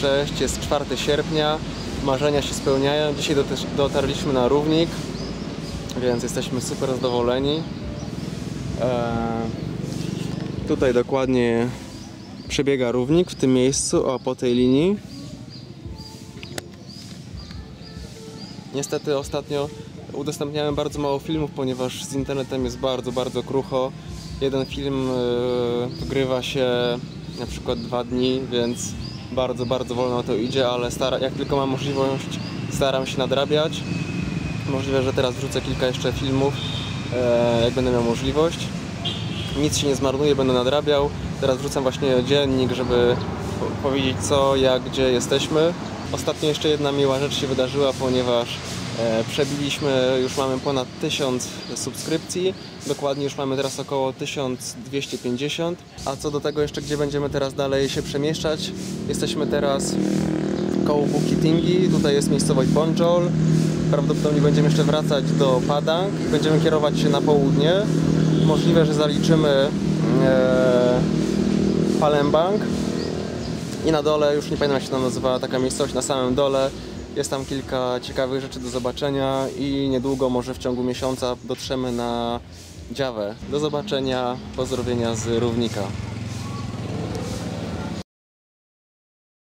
cześć. Jest 4 sierpnia, marzenia się spełniają. Dzisiaj dotarliśmy na równik, więc jesteśmy super zadowoleni. Eee, tutaj dokładnie przebiega równik w tym miejscu, o po tej linii. Niestety ostatnio udostępniałem bardzo mało filmów, ponieważ z internetem jest bardzo, bardzo krucho. Jeden film e, wgrywa się na przykład dwa dni, więc bardzo, bardzo wolno to idzie, ale stara, jak tylko mam możliwość, staram się nadrabiać. Możliwe, że teraz wrzucę kilka jeszcze filmów, e, jak będę miał możliwość. Nic się nie zmarnuje, będę nadrabiał. Teraz wrzucam właśnie dziennik, żeby po- powiedzieć co, jak, gdzie jesteśmy. Ostatnio jeszcze jedna miła rzecz się wydarzyła, ponieważ przebiliśmy, już mamy ponad 1000 subskrypcji. Dokładnie już mamy teraz około 1250. A co do tego jeszcze, gdzie będziemy teraz dalej się przemieszczać, jesteśmy teraz koło Bukitingi, tutaj jest miejscowość Bonjol. Prawdopodobnie będziemy jeszcze wracać do Padang i będziemy kierować się na południe. Możliwe, że zaliczymy e, Palembang i na dole, już nie pamiętam jak się tam nazywa taka miejscowość, na samym dole jest tam kilka ciekawych rzeczy do zobaczenia i niedługo, może w ciągu miesiąca dotrzemy na Dziawę. Do zobaczenia, pozdrowienia z Równika.